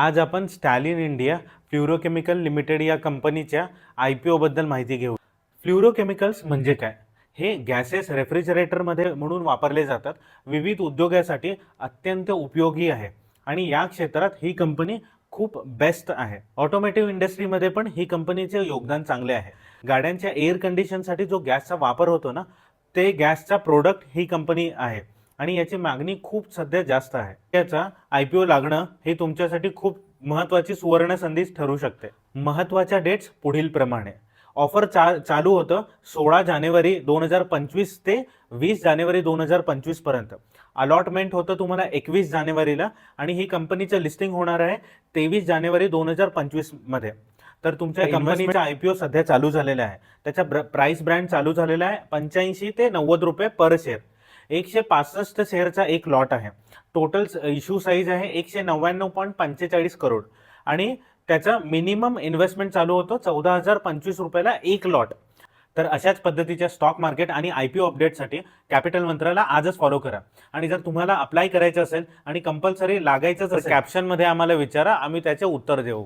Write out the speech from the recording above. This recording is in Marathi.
आज आपण स्टॅलिन इंडिया फ्ल्युरोकेमिकल लिमिटेड या कंपनीच्या आय पी ओबद्दल माहिती घेऊ. फ्ल्युरोकेमिकल्स म्हणजे काय? हे गॅसेस रेफ्रिजरेटरमध्ये म्हणून वापरले जातात. विविध उद्योगासाठी अत्यंत उपयोगी आहे. आणि या क्षेत्रात ही कंपनी खूप बेस्ट आहे. ऑटोमेटिव्ह इंडस्ट्रीमध्ये पण ही कंपनीचे योगदान चांगले आहे. गाड्यांच्या एअर कंडिशनसाठी जो गॅसचा वापर होतो ना ते गॅसचा प्रोडक्ट ही कंपनी आहे. आणि याची मागणी खूप सध्या जास्त आहे. याचा आय पी ओ लागणं हे तुमच्यासाठी खूप महत्वाची सुवर्ण संधी ठरू शकते. महत्त्वाच्या डेट्स पुढील प्रमाणे. ऑफर चा चालू होतं सोळा जानेवारी दोन हजार पंचवीस ते वीस जानेवारी दोन हजार पंचवीसपर्यंत. अलॉटमेंट होतं तुम्हाला एकवीस जानेवारीला आणि ही कंपनीचं लिस्टिंग होणार आहे तेवीस जानेवारी दोन हजार पंचवीसमध्ये. तर तुमच्या कंपनीचा आय पी ओ सध्या चालू झालेला आहे. त्याचा प्राइस ब्रँड चालू झालेला आहे पंच्याऐंशी ते नव्वद रुपये पर शेअर एकशे पासष्ट शेअरचा एक लॉट आहे. टोटल इश्यू साईज आहे एकशे नव्याण्णव पॉईंट पंचेचाळीस करोड. आणि त्याचा मिनिमम इन्व्हेस्टमेंट चालू होतो चौदा हजार पंचवीस रुपयाला एक लॉट. तर अशाच पद्धतीच्या स्टॉक मार्केट आणि आय पी ओ अपडेटसाठी कॅपिटल मंत्राला आजच फॉलो करा. आणि जर तुम्हाला अप्लाय करायचं असेल आणि कंपल्सरी लागायचंच असेल कॅप्शनमध्ये आम्हाला विचारा आम्ही त्याचे उत्तर देऊ.